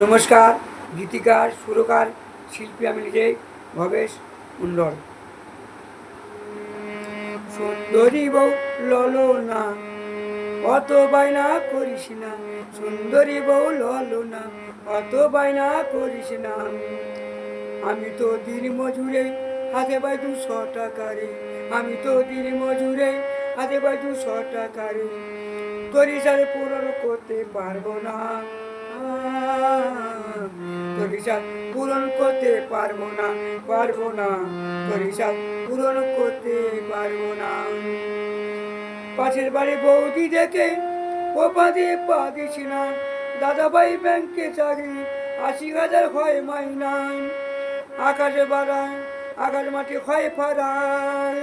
নমস্কার, গীতিকার, সুরকার, শিল্পী আমি নিজেই ভবেশ মণ্ডল। সুন্দরী বউ ললো না অত বায়না করিস না। সুন্দরী বউ ললো না অত বায়না করিস না। আমি তো দিন মজুরে হাতে পাই দুশো টাকা রে। আমি তো দিন মজুরে হাতে পাই দুশো টাকা রে। তোর সাথে পূরণ করতে পারব না। তোর পূরণ করতে পারব না পারব না। তোর পূরণ করতে পারব না। পাশের বাড়ি বৌদি দেখে ও পাঁদে পা দিছি না। দাদাভাই ব্যাংকে চাকরি, আশি হাজার হয় মাইনা আকাশে বাড়ায়, আকাশ মাটি হয় ফারায়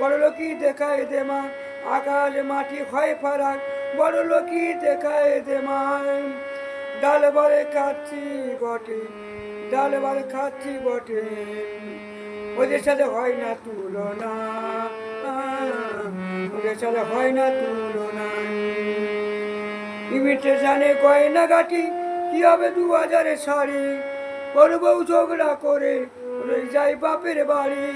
বড় লোকই দেখায় দে মা, আকাশ মাটি হয় ফারাক বড় লোকই দেখায় দে মা। ডাল বারে খাচ্ছি বটে, ডাল বারে খাচ্ছি বটে। ওদের সাথে হয় না তুলনা, ওদের সাথে হয় না তুলনা। ইমিটেশনে গয়না গাঠি কি হবে দু হাজারে শাড়ি ওর বউ ঝগড়া করে ওরে যাই বাপের বাড়ি।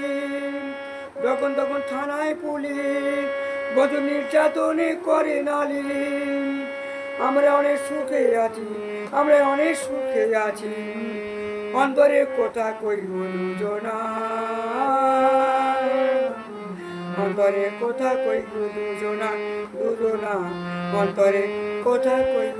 যখন তখন থানায় পুলিশ বধু নির্যাতনে করে নালি। আমরা অনেক সুখে আছি, আমরা অনেক সুখে আছি। অন্তরে কথা কইব অন্তরে কথা কইব দুজনা দুজনা। অন্তরে কথা কইব